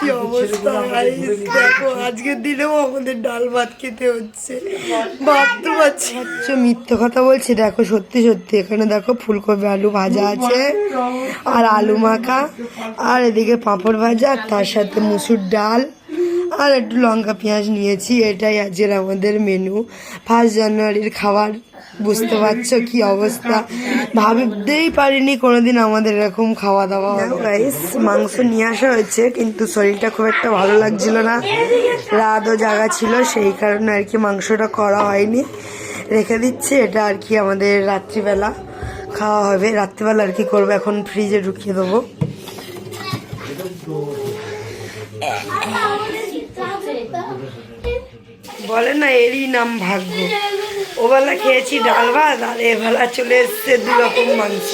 কি অবস্থা দেখো, আজকের দিনেও আমাদের ডাল ভাত খেতে হচ্ছে। ভাবতে পারছি হচ্ছে মিথ্যে কথা বলছি, দেখো, সত্যি সত্যি। এখানে দেখো, ফুলকপি, আলু ভাজা আছে, আর আলু মাখা, আর এদিকে পাঁপড় ভাজা, আর তার সাথে মুসুর ডাল। আর একটু লঙ্কা পেঁয়াজ নিয়েছি, এটাই আজকের আমাদের মেনু ফার্স্ট জানুয়ারির খাবার, বুঝতে পারছ কি অবস্থা? ভাবতেই পারিনি কোনোদিন আমাদের এরকম খাওয়া দাওয়া গাইস মাংস নিয়ে আসা হয়েছে, কিন্তু শরীরটা খুব একটা ভালো লাগছিল না। রাতও জায়গা ছিল, সেই কারণে আর কি মাংসটা করা হয়নি। রেখে দিচ্ছি, এটা আর কি আমাদের রাত্রিবেলা খাওয়া হবে। রাত্রিবেলা আর কি করব, এখন ফ্রিজে ঢুকিয়ে দেবো। বলে না, এরই নাম ভাগ্য। ওবেলা খেয়েছি ডাল ভাত, আর এবেলা চলে এসছে দু রকম মাংস।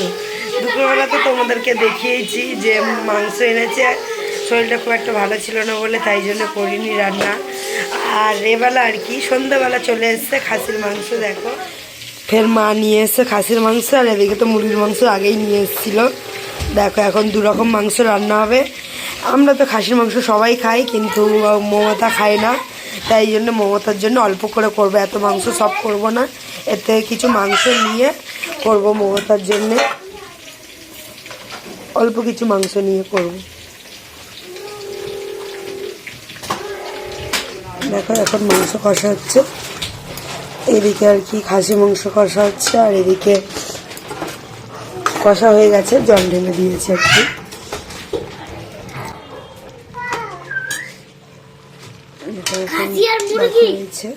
দুপুরবেলা তো তোমাদেরকে দেখিয়েছি যে মাংস এনেছে শরীরটা খুব একটা ভালো ছিল না বলে তাই জন্য করিনি রান্না। আর এবেলা আর কি, সন্ধ্যাবেলা চলে এসছে খাসির মাংস, দেখো। ফের মা নিয়ে এসছে খাসির মাংস, আর এদিকে তো মুরগির মাংস আগেই নিয়ে এসেছিল। দেখো, এখন দু রকম মাংস রান্না হবে। আমরা তো খাসির মাংস সবাই খাই, কিন্তু মমতা খায় না। তাই জন্য মমতার জন্য অল্প করে করব। এত মাংস সব করব না। এতে কিছু মাংস নিয়ে করব মমতার জন্য। অল্প কিছু মাংস নিয়ে করব। দেখো, এখন মাংস কষা হচ্ছে। এদিকে আর কি খাসি মাংস কষা হচ্ছে, আর এদিকে কষা হয়ে গেছে, জল ঢেলে দিয়েছে আর কি। যেটা হয়েছে